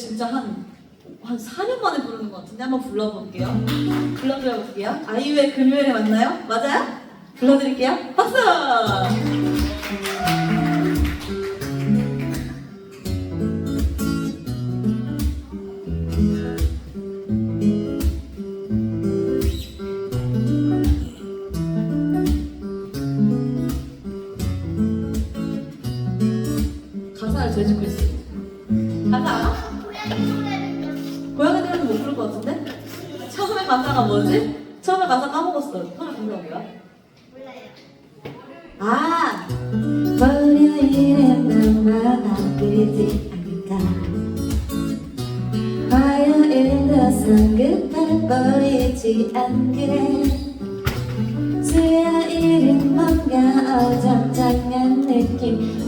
진짜 한, 한 4년 만에 부르는 것 같은데 한번 불러볼게요. 불러드려볼게요. 아이유의 금요일에 만나요? 맞아요? 불러드릴게요. 박수! 어정쩡한 느낌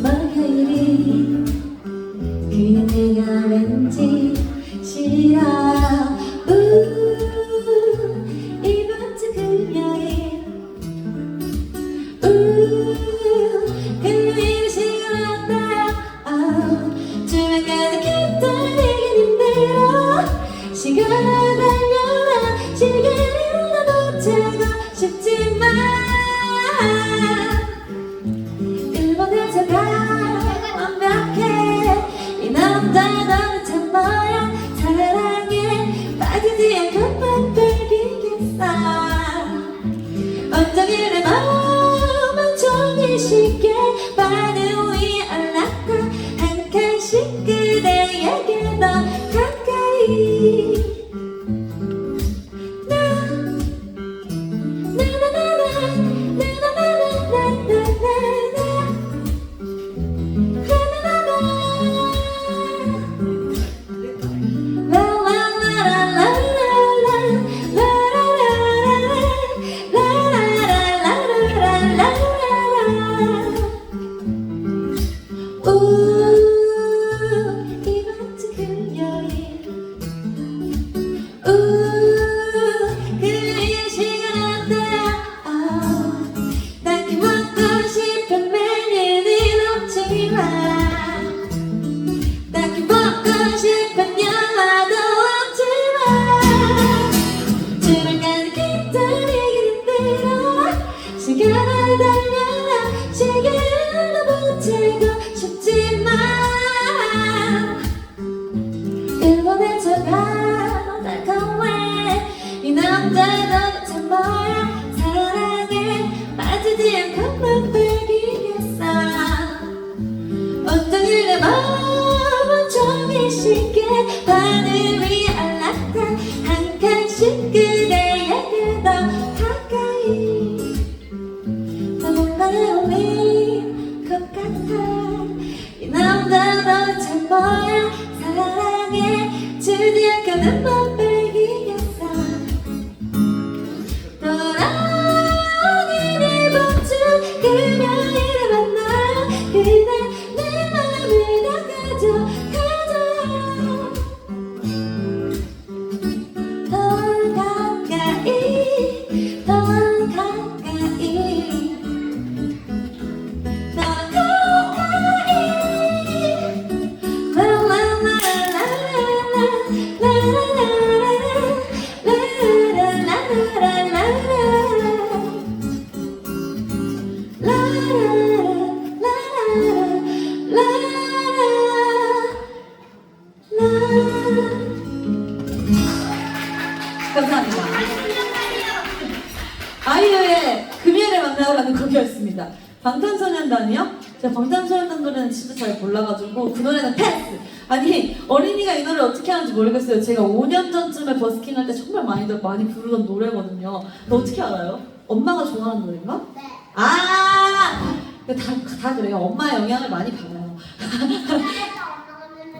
아니 어린이가 이 노래 어떻게 하는지 모르겠어요. 제가 5년 전쯤에 버스킹 할 때 정말 많이 많이 부르던 노래거든요. 너 어떻게 알아요? 엄마가 좋아하는 노래인가? 네. 아! 다, 다 그래요. 엄마의 영향을 많이 받아요.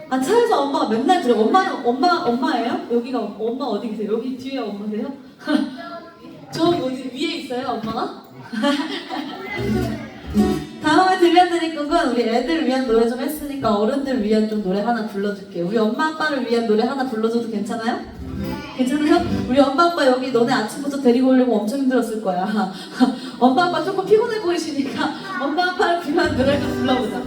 아 차에서 엄마가 맨날 들어. 엄마는 엄마 엄마예요? 여기가 엄마 어디 계세요? 여기 뒤에 엄마세요? 저기 어디 위에 있어요, 엄마가? 다음에 들려드릴 곡은 우리 애들 위한 노래 좀 했으니까 어른들 위한 좀 노래 하나 불러줄게요. 우리 엄마 아빠를 위한 노래 하나 불러줘도 괜찮아요? 괜찮아요? 우리 엄마 아빠 여기 너네 아침부터 데리고 오려고 엄청 힘들었을 거야. 엄마 아빠 조금 피곤해 보이시니까 엄마 아빠를 위한 노래 좀 불러보자.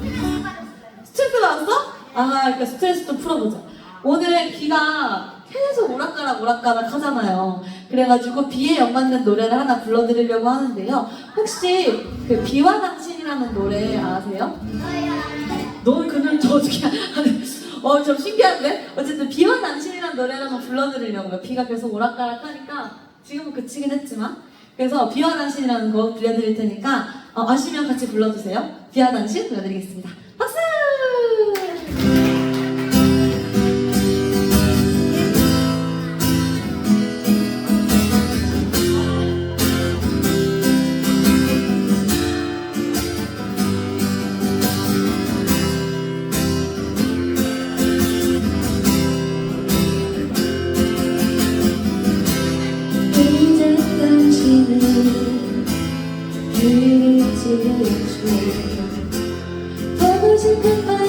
스트레스 받았어? 아, 그러니까 스트레스 좀 풀어보자. 오늘 비가 계속 오락가락 오락가락 하잖아요. 그래가지고 비에 연관된 노래를 하나 불러드리려고 하는데요. 혹시 그 비와 당신이라는 노래 아세요? 너는 그 노래 저 어떻게? 어, 좀 신기한데? 어쨌든 비와 당신이라는 노래를 한번 불러드리려고요. 비가 계속 오락가락 하니까 지금은 그치긴 했지만 그래서 비와 당신이라는 거 들려드릴 테니까 어, 아시면 같이 불러주세요. 비와 당신 불러드리겠습니다. 박수! 보고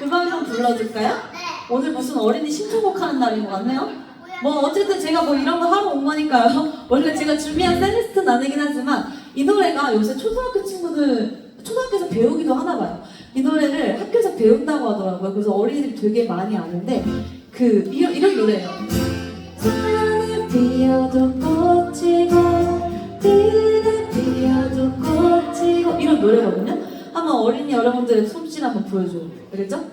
그걸 좀 불러줄까요? 오늘 무슨 어린이 신청곡 하는 날인 것 같네요. 뭐 어쨌든 제가 뭐 이런 거 하러 온 거니까요. 원래 제가 준비한 셀리스트는 아니긴 하지만 이 노래가 요새 초등학교 친구들 초등학교에서 배우기도 하나 봐요. 이 노래를 학교에서 배운다고 하더라고요. 그래서 어린이들이 되게 많이 아는데 그 이런, 이런 노래예요. 사랑을 피어도 꽃이고 비를 피어도 꽃이고 이런 노래거든요. 한번 어린이 여러분들의 솜씨 한번 보여줘요. 그랬죠?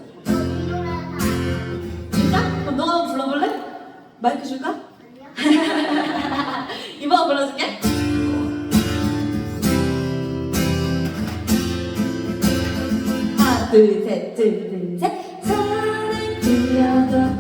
진짜? 그럼 너가 한번 불러볼래? 마이크 줄까? 이봐 불러줄게. 하나 둘셋둘셋 사랑 들려줘.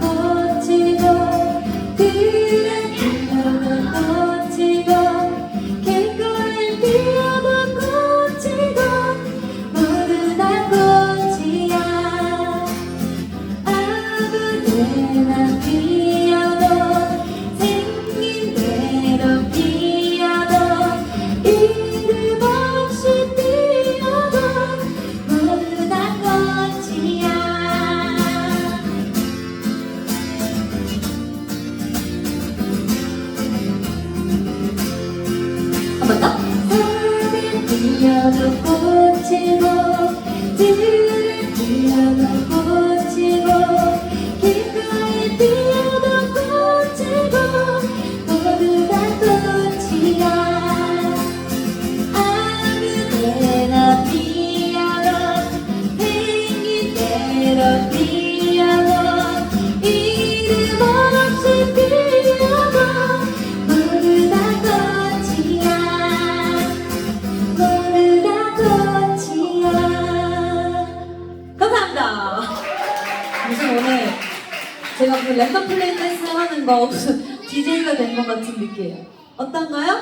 무슨 DJ가 된 것 같은 느낌. 어떤가요?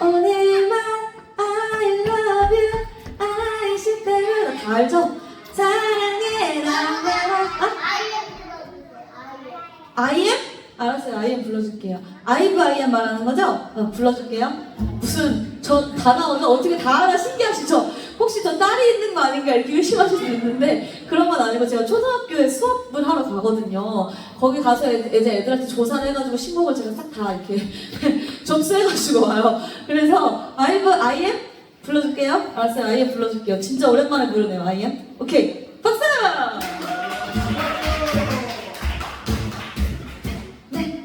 오늘만 I love you I should 다 알죠? 사랑해 나와 어? 아? I am? 알았어요 I am 불러줄게요 I've I am 말하는 거죠? 어, 불러줄게요 무슨 전 단어는 어떻게 다 알아 신기하시죠? 혹시 저 딸이 있는 거 아닌가 이렇게 의심하실 수 있는데 그런 건 아니고 제가 초등학교에 수업을 하러 가거든요. 거기 가서 이제 애들한테 조사를 해가지고 신곡을 제가 딱 다 이렇게 접수해가지고 와요. 그래서 아이브 불러줄게요. 알았어요. 아이엠 불러줄게요. 진짜 오랜만에 부르네요. 아이엠. 오케이. 박수! 네.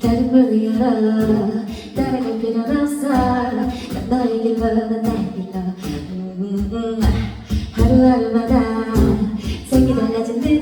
다른 분이 알아 따라갈 필요는 없어 난 너에게 원한 나의 빌러 음, 음, 하루하루마다 색이 달라진 듯.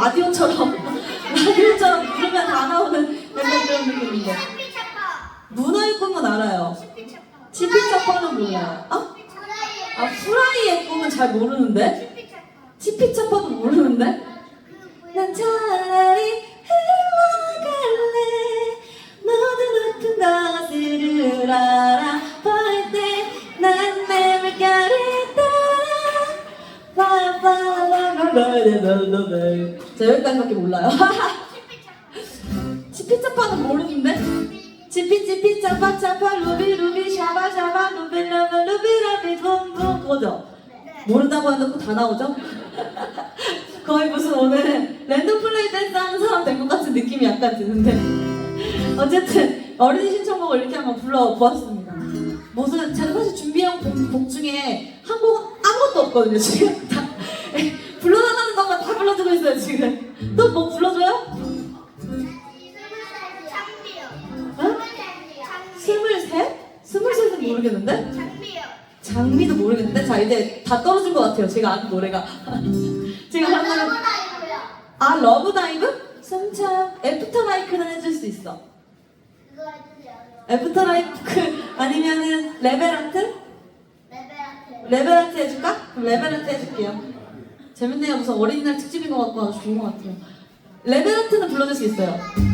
把弟兄侧 거죠? 모른다고 해놓고 다 나오죠? 거의 무슨 오늘 랜덤 플레이 댄스 하는 사람 된 것 같은 느낌이 약간 드는데 어쨌든 어린이 신청곡을 이렇게 한번 불러보았습니다 무슨 제가 사실 준비한 곡, 곡 중에 한곡 아무것도 없거든요 지금 다 불러달라는 것만 다 불러주고 있어요 지금 또 뭐 불러줘요? 어? 스물셋? 스물셋은 모르겠는데? 장미 도 모르겠는데? 자 이제 다 떨어진 것 같아요 제가 아는 노래가 제가 하는 노래 아 러브 다이브? 숨참 애프터 라이크는 해줄 수 있어 애프터 라이크 아니면은 레벨아트? 레벨아트 해줄까? 그럼 레벨아트 해줄게요 재밌네요 무슨 어린이날 특집인 것 같고 아주 좋은 것 같아요 레벨아트는 불러줄 수 있어요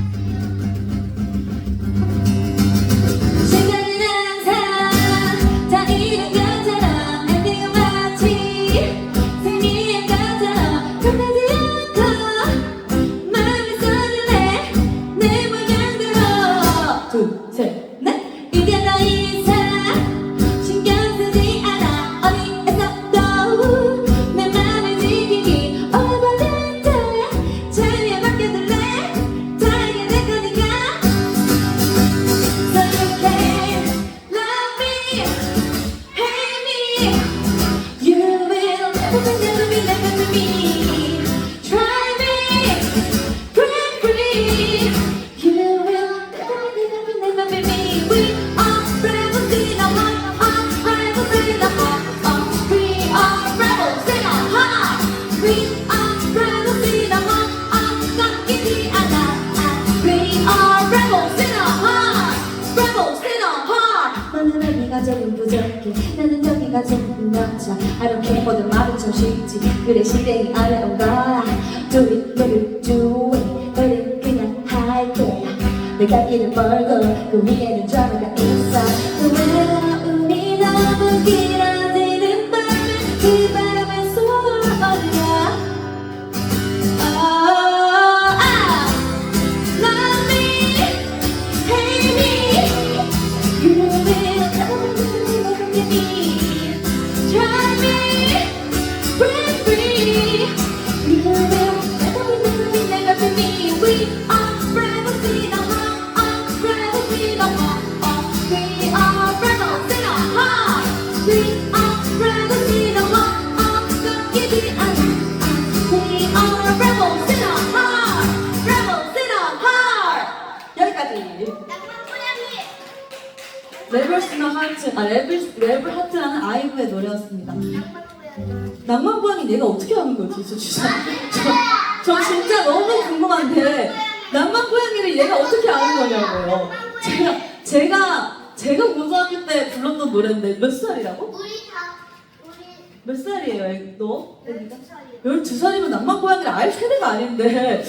몇 살이에요 너? 애기가? 12살이면 낭만 고양이를 알 세대가 아닌데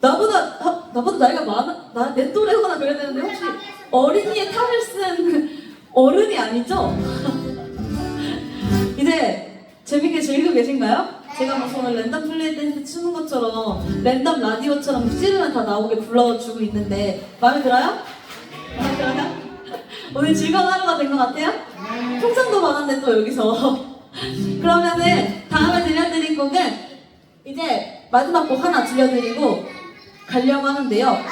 나보다 하- 나보다 나이가 많아 나 내 또래거나 그래야 되는데 혹시 어린이의 탈을 쓴 어른이 아니죠? 이제 재밌게 즐기고 계신가요? 제가 무슨 오늘 랜덤 플레이 댄스 추는 것처럼 랜덤 라디오처럼 찌르면 다 나오게 불러주고 있는데 마음에 들어요? 마음에 들어요? 오늘 즐거운 하루가 된 것 같아요? 통상도 많았는데 또 여기서 그러면은 다음에 들려드릴 곡은 이제 마지막 곡 하나 들려드리고 가려고 하는데요.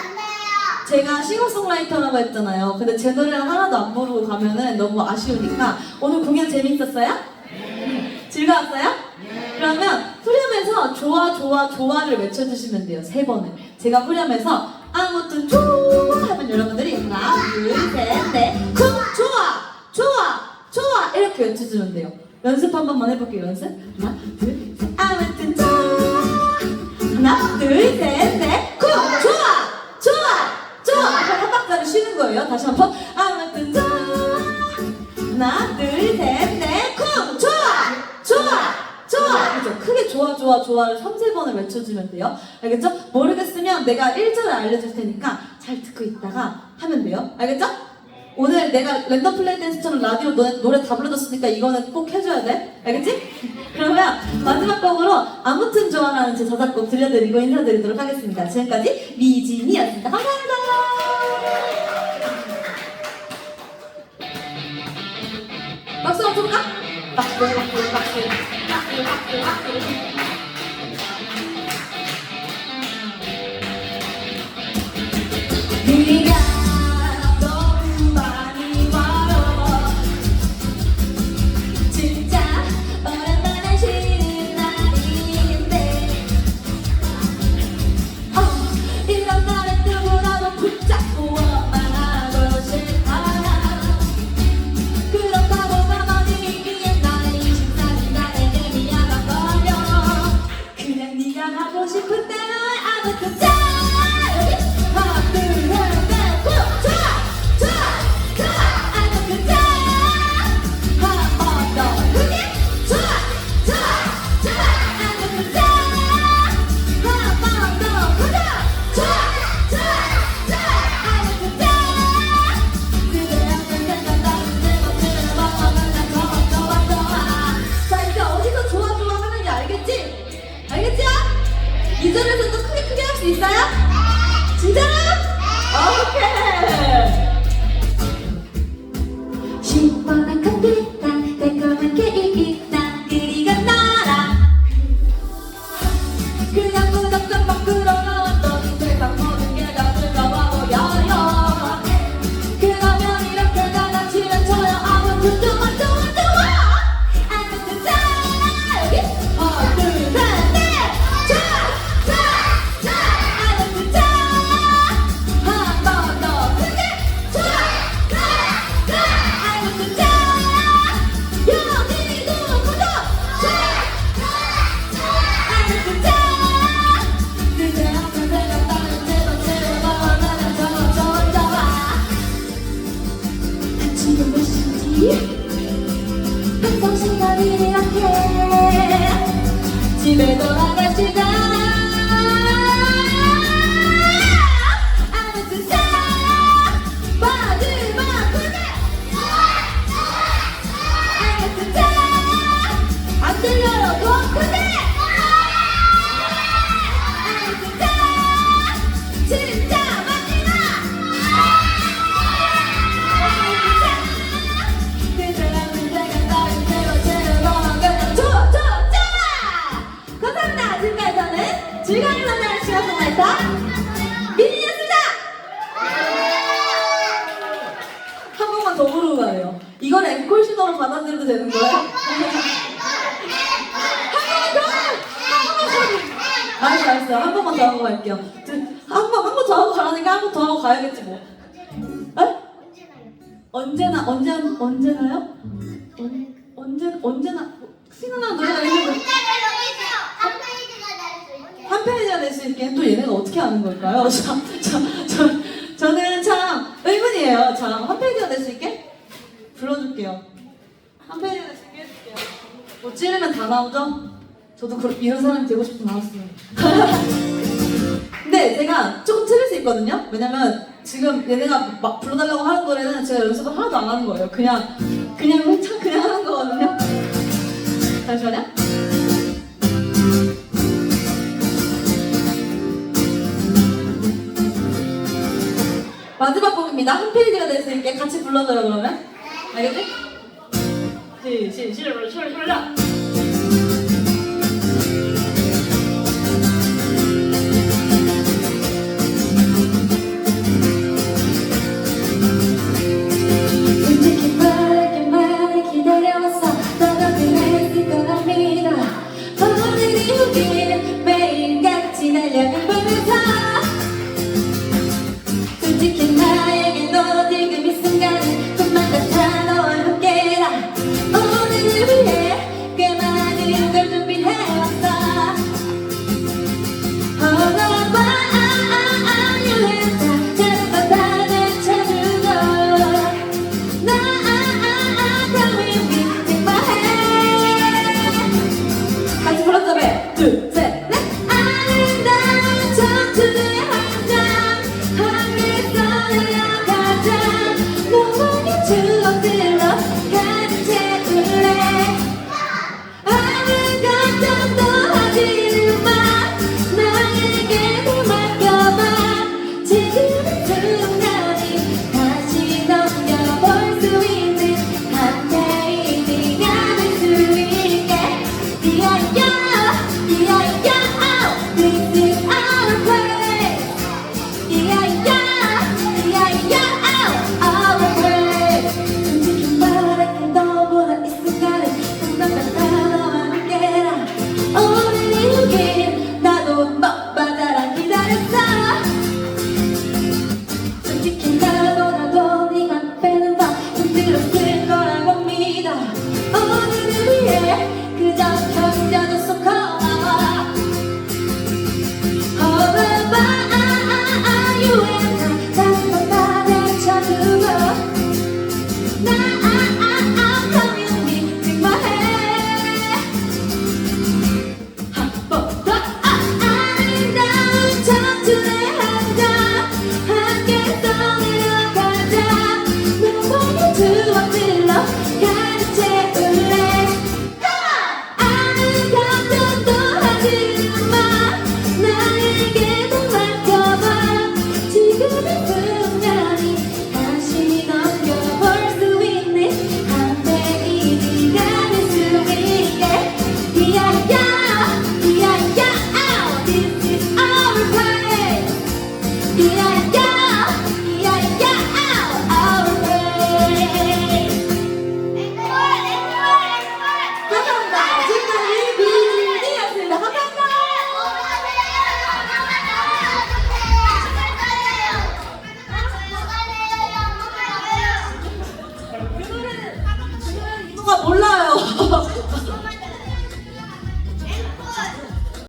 제가 싱어송라이터라고 했잖아요. 근데 제 노래를 하나도 안 부르고 가면은 너무 아쉬우니까 오늘 공연 재밌었어요? 즐거웠어요? 그러면 후렴에서 좋아 좋아 좋아를 외쳐주시면 돼요. 세 번을. 제가 후렴에서 아무튼 좋아 하면 여러분들이 하나 둘셋넷 쿵 좋아 좋아 좋아 이렇게 외쳐주면 돼요. 연습 한 번만 해볼게요. 연습. 하나 둘셋. 아무튼 좋아 하나 둘셋넷. 쿵 좋아! 좋아! 좋아! 한 박자를 쉬는 거예요. 다시 한번. 아무튼 좋아 하나 둘셋넷 쿵 좋아! 좋아! 좋아! 그죠? 크게 좋아 좋아 좋아를 3, 세 번을 외쳐주면 돼요. 알겠죠? 모르겠으면 내가 1절을 알려줄 테니까 잘 듣고 있다가 하면 돼요. 알겠죠? 오늘 내가 랜덤 플레이 댄스처럼 라디오 노래, 노래 다 불러줬으니까 이거는 꼭 해줘야 돼. 알겠지? 그러면 마지막 곡으로 아무튼 좋아라는 제 저작곡 들려드리고 인사드리도록 하겠습니다. 지금까지 미진이었습니다. 감사합니다. 박수 한번 쳐볼까? 박수, 박수, 박수, 박수, 박수, 박수. 동안에서 미니였습니다 한 번만 더 부르고 가요. 이건 앵콜 신호로 받아들여도 되는 거예요? 한 번만 더! 한 번만 더! 알았어, 알았어. 한 번만 더 하고 갈게요. 한 번, 한 번 더 하고 가라니까 한 번 더 하고 가야겠지 뭐. 에? 언제나, 언제, 언제나요? 언, 언제, 언제나, 생각나는 노래가 있는데. 한 페이지가 또 얘네가 어떻게 아는 걸까요? 저, 저, 저, 저는 참 의문이에요. 참, 한 페이지가 될 수 있게 불러줄게요. 한 페이지가 될 수 있게 해줄게요. 뭐 찌르면 다 나오죠? 저도 그, 이런 사람이 되고 싶어 나왔어요. 근데 제가 조금 틀릴 수 있거든요? 왜냐면 지금 얘네가 막 불러달라고 하는 노래는 제가 연습을 하나도 안 하는 거예요. 그냥, 그냥 그냥 하는 거거든요. 잠시만요. 곡입니다. 한 페이지가 될 수 있게 같이 불러줘요, 그러면. 알겠지? 시, 시, 시, 시, 시, 시.